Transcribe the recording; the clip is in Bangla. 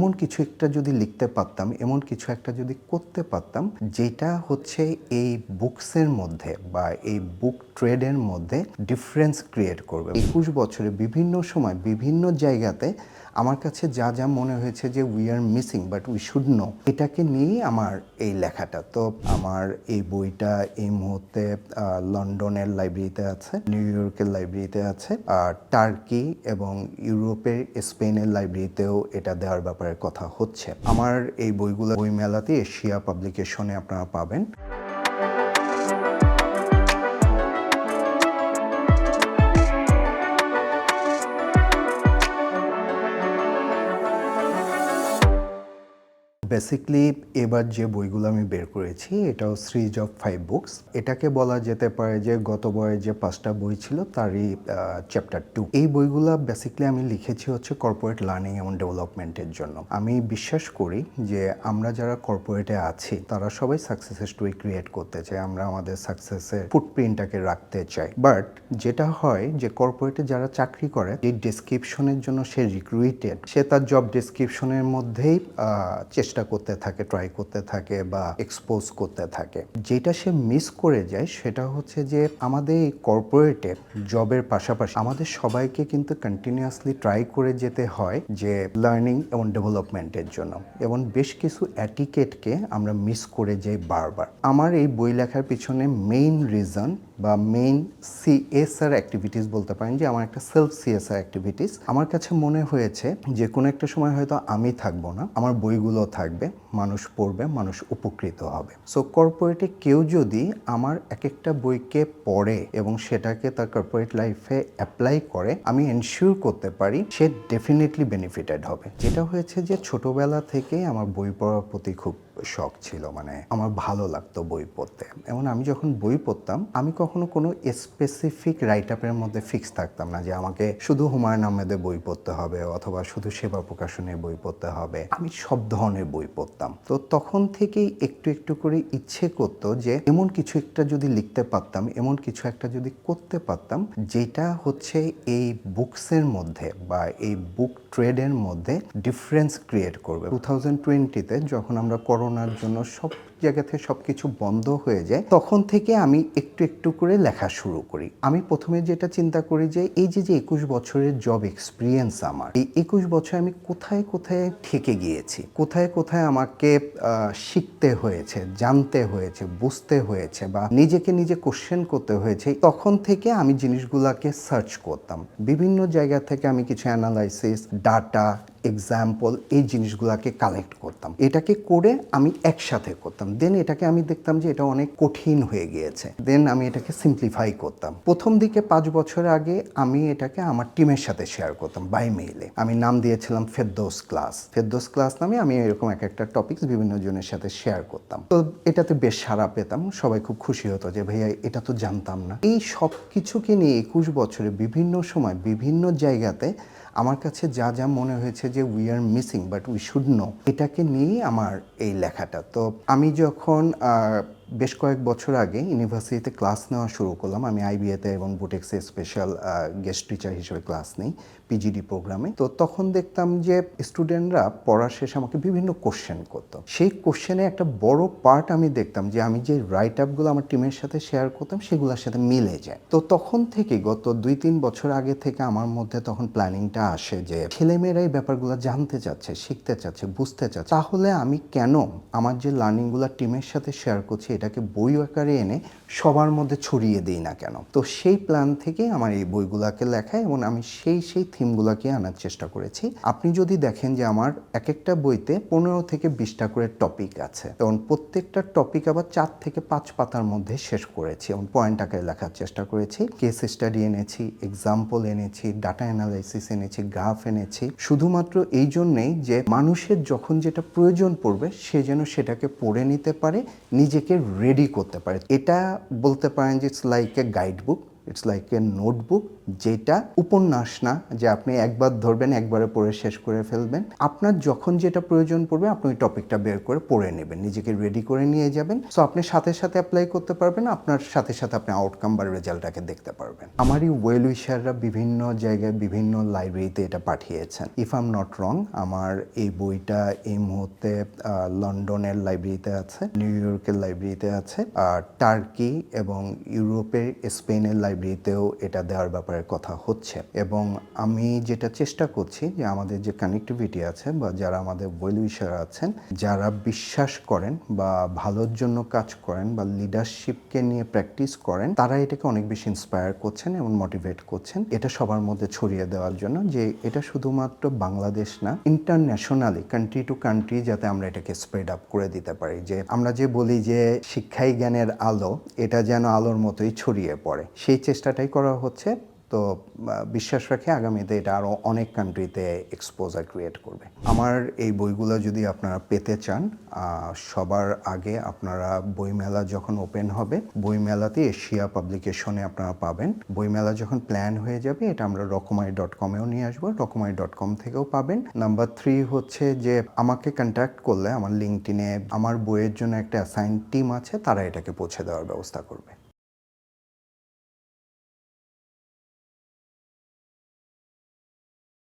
এমন কিছু একটা যদি লিখতে পারতাম, এমন কিছু একটা যদি করতে পারতাম, যেটা হচ্ছে এই বুকসের মধ্যে বা এই বুক ট্রেডের মধ্যে ডিফারেন্স ক্রিয়েট করবে। একুশ বছরে বিভিন্ন সময় বিভিন্ন জায়গাতে আমার কাছে যা যা মনে হয়েছে যে we are missing but we should know এটাকে নিয়েই আমার এই লেখাটা। তো আমার এই বইটা এই মুহূর্তে লন্ডনের লাইব্রেরিতে আছে নিউ ইয়র্কের লাইব্রেরিতে আছে, আর টার্কি এবং ইউরোপের স্পেনের লাইব্রেরিতেও এটা দেওয়ার ব্যাপারে কথা হচ্ছে। আমার এই বইগুলো বই মেলাতে এশিয়া পাবলিকেশনে আপনারা পাবেন। বেসিকলি এবার যে বইগুলো আমি বের করেছি এটাও সিরিজ অফ ফাইভ বুকস এটাকে বলা যেতে পারে যে গত বয়ে যে পাঁচটা বই ছিল তারই চ্যাপ্টার টু এই বইগুলো বেসিকলি আমি লিখেছি হচ্ছে কর্পোরেট লার্নিং এবং ডেভেলপমেন্টের জন্য। আমি বিশ্বাস করি যে আমরা যারা কর্পোরেটে আছি তারা সবাই সাকসেস স্টোরি ক্রিয়েট করতে চাই আমরা আমাদের সাকসেসের ফুটপ্রিন্টটাকে রাখতে চাই। বাট যেটা হয় যে কর্পোরেটে যারা চাকরি করে এই ডেসক্রিপশনের জন্য সে রিক্রুইটেড সে তার জব ডেসক্রিপশনের মধ্যেই আহ, চেষ্টা করতে থাকে ট্রাই করতে থাকে বা এক্সপোজ করতে থাকে। যেটা সে মিস করে যায় সেটা হচ্ছে যে আমাদের এই কর্পোরেটে জবের পাশাপাশি আমাদের সবাইকে কিন্তু কন্টিনিউয়াসলি ট্রাই করে যেতে হয় যে লার্নিং এবং ডেভেলপমেন্টের জন্য। এবং বেশ কিছু অ্যাটিকেটকে আমরা মিস করে যাই বারবার। আমার এই বই লেখার পিছনে মেইন রিজন বা মেইন সিএসআর অ্যাক্টিভিটিস বলতে পারেন যে আমার একটা সেলফ সিএসআর অ্যাক্টিভিটিস আমার কাছে মনে হয়েছে যে কোনো একটা সময় হয়তো আমি থাকব না, আমার বইগুলো থাকবে, মানুষ পড়বে, মানুষ উপকৃত হবে। সো কর্পোরেটে কেউ যদি আমার এক একটা বইকে পড়ে এবং সেটাকে তার কর্পোরেট লাইফে অ্যাপ্লাই করে, আমি এনশিওর করতে পারি সে ডেফিনেটলি বেনিফিটেড হবে। যেটা হয়েছে যে ছোটবেলা থেকেই আমার বই পড়ার প্রতি খুব শখ ছিল মানে আমার ভালো লাগতো বই পড়তে। এবং আমি যখন বই পড়তাম, আমি কখনো কোনো স্পেসিফিক রাইট আপের মধ্যে ফিক্স থাকতাম না যে আমাকে শুধু হুমায়ুন আহমেদের বই পড়তে হবে অথবা শুধু সেবা প্রকাশনের বই পড়তে হবে। আমি সব ধরনের বই পড়তাম। তো তখন থেকেই একটু একটু করে ইচ্ছে করতো যে এমন কিছু একটা যদি লিখতে পারতাম, এমন কিছু একটা যদি করতে পারতাম, যেটা হচ্ছে এই বুকসের মধ্যে বা এই বুক ট্রেডের মধ্যে ডিফারেন্স ক্রিয়েট করবে। টু থাউজেন্ড টোয়েন্টিতে যখন আমরা করোনার জন্য সব জায়গা থেকে সব কিছু বন্ধ হয়ে যায়, তখন থেকে আমি একটু একটু করে লেখা শুরু করি। আমি প্রথমে যেটা চিন্তা করি যে, এই যে যে একুশ বছরের জব এক্সপিরিয়েন্স আমার, এই একুশ বছর আমি কোথায় কোথায় ঠেকে গিয়েছি? কোথায় কোথায় আমাকে শিখতে হয়েছে, জানতে হয়েছে, বুঝতে হয়েছে বা নিজেকে নিজে কোশ্চেন করতে হয়েছে, তখন থেকে আমি জিনিসগুলোকে সার্চ করতাম। বিভিন্ন জায়গা থেকে আমি কিছু অ্যানালাইসিস ডাটা এক্সাম্পল এই জিনিসগুলোকে কালেক্ট করতাম। এটাকে করে আমি একসাথে করতাম। দেন এটাকে আমি দেখতাম যে এটা অনেক কঠিন হয়ে গিয়েছে। দেন আমি এটাকে সিম্পলিফাই করতাম। প্রথম দিকে পাঁচ বছর আগে আমি এটাকে আমার টিমের সাথে শেয়ার করতাম বাই মেইলে আমি নাম দিয়েছিলাম ফেরদোস ক্লাস ফেরদোস ক্লাস নামে আমি এরকম এক একটা টপিকস বিভিন্ন জনের সাথে শেয়ার করতাম। তো এটাতে বেশ সাড়া পেতাম। সবাই খুব খুশি হতো যে, ভাইয়া, এটা তো জানতাম না। এই সব কিছুকে নিয়ে একুশ বছরে বিভিন্ন সময় বিভিন্ন জায়গাতে আমার কাছে যা যা মনে হয়েছে যে we are missing but we should know এটাকে নিয়েই আমার এই লেখাটা। তো আমি যখন বেশ কয়েক বছর আগে ইউনিভার্সিটিতে ক্লাস নেওয়া শুরু করলাম। আমি আইবিএতে এবং বুটেক্সে স্পেশাল গেস্ট টিচার হিসেবে ক্লাস নেই, পিজিডি প্রোগ্রামে। তো তখন দেখতাম যে স্টুডেন্টরা পড়া শেষে আমাকে বিভিন্ন কোশ্চেন করতো। সেই কোশ্চেনে একটা বড় পার্ট আমি দেখতাম যে আমি যে রাইট আপগুলো আমার টিমের সাথে শেয়ার করতাম, সেগুলোর সাথে মিলে যায়। তো তখন থেকে গত দুই তিন বছর আগে থেকে আমার মধ্যে তখন প্ল্যানিংটা আসে যে ছেলেমেয়েরা এই ব্যাপারগুলো জানতে চাচ্ছে, শিখতে চাচ্ছে, বুঝতে চাচ্ছে। তাহলে আমি কেন আমার যে লার্নিংগুলো টিমের সাথে শেয়ার করছি এটাকে বই আকারে এনে সবার মধ্যে ছড়িয়ে দিই না কেন? তো সেই প্ল্যান থেকে আমার এই বইগুলোকে লেখা এবং আমি সেই সেই থিমগুলোকে আনার চেষ্টা করেছি। আপনি যদি দেখেন যে আমার এক একটা বইতে পনেরো থেকে বিশটা করে টপিক আছে। এবং প্রত্যেকটা টপিক আবার চার থেকে পাঁচ পাতার মধ্যে শেষ করেছি। এবং পয়েন্ট আকারে লেখার চেষ্টা করেছি। কেস স্টাডি এনেছি, এক্সাম্পল এনেছি, ডাটা অ্যানালাইসিস এনেছি, গ্রাফ এনেছি। শুধুমাত্র এই জন্যেই যে মানুষের যখন যেটা প্রয়োজন পড়বে, সে যেন সেটাকে পড়ে নিতে পারে, নিজেকে রেডি করতে পারে। এটা বলতে পারেন যে it's like a guide book it's like a notebook যেটা উপন্যাস না, যে আপনি একবার ধরবেন, একবারে পড়ে শেষ করে ফেলবেন। আপনার যখন যেটা প্রয়োজন পড়বে, আপনি ওই টপিকটা বের করে পড়ে নেবেন, নিজেকে রেডি করে নিয়ে যাবেন। সো আপনি সাথে সাথে অ্যাপ্লাই করতে পারবেন, আপনার সাথে সাথে আপনি আউটকাম বা রেজাল্টটাকে দেখতে পারবেন। আমারই ওয়েল উইশাররা বিভিন্ন জায়গায় বিভিন্ন লাইব্রেরিতে এটা পাঠিয়েছেন। ইফ আম নট রং আমার এই বইটা এই মুহূর্তে লন্ডনের লাইব্রেরিতে আছে নিউ ইয়র্কের লাইব্রেরিতে আছে, আর টার্কি এবং ইউরোপের স্পেনের লাইব্রেরিতেও এটা দেওয়ার ব্যাপারে কথা হচ্ছে। এবং আমি যেটা চেষ্টা করছি যে আমাদের যে কানেক্টিভিটি আছে বা যারা আমাদের ওয়েল উইশার আছেন, যারা বিশ্বাস করেন বা ভালোর জন্য কাজ করেন বা লিডারশিপকে নিয়ে প্র্যাকটিস করেন, তারা এটাকে অনেক বেশি ইন্সপায়ার করছেন এবং মোটিভেট করছেন। এটা সবার মধ্যে ছড়িয়ে দেওয়ার জন্য যে এটা শুধুমাত্র বাংলাদেশ না ইন্টারন্যাশনালি কান্ট্রি টু কান্ট্রি যাতে আমরা এটাকে স্প্রেড আপ করে দিতে পারি। যে আমরা যে বলি যে শিক্ষাই জ্ঞানের আলো, এটা যেন আলোর মতোই ছড়িয়ে পড়ে। সেই চেষ্টাটাই করা হচ্ছে। তো বিশ্বাস রাখি আগামীতে এটা আরও অনেক কান্ট্রিতে এক্সপোজার ক্রিয়েট করবে। আমার এই বইগুলো যদি আপনারা পেতে চান সবার আগে আপনারা বইমেলা যখন ওপেন হবে, বইমেলাতে এশিয়া পাবলিকেশনে আপনারা পাবেন। বইমেলা যখন প্ল্যান হয়ে যাবে, এটা আমরা রকমাই ডট কমেও নিয়ে আসব, রকমাই ডট কম থেকেও পাবেন। নাম্বার থ্রি হচ্ছে যে, আমাকে কন্ট্যাক্ট করলে, আমার লিঙ্কটিনে আমার বইয়ের জন্য একটা অ্যাসাইন টিম আছে, তারা এটাকে পৌঁছে দেওয়ার ব্যবস্থা করবে।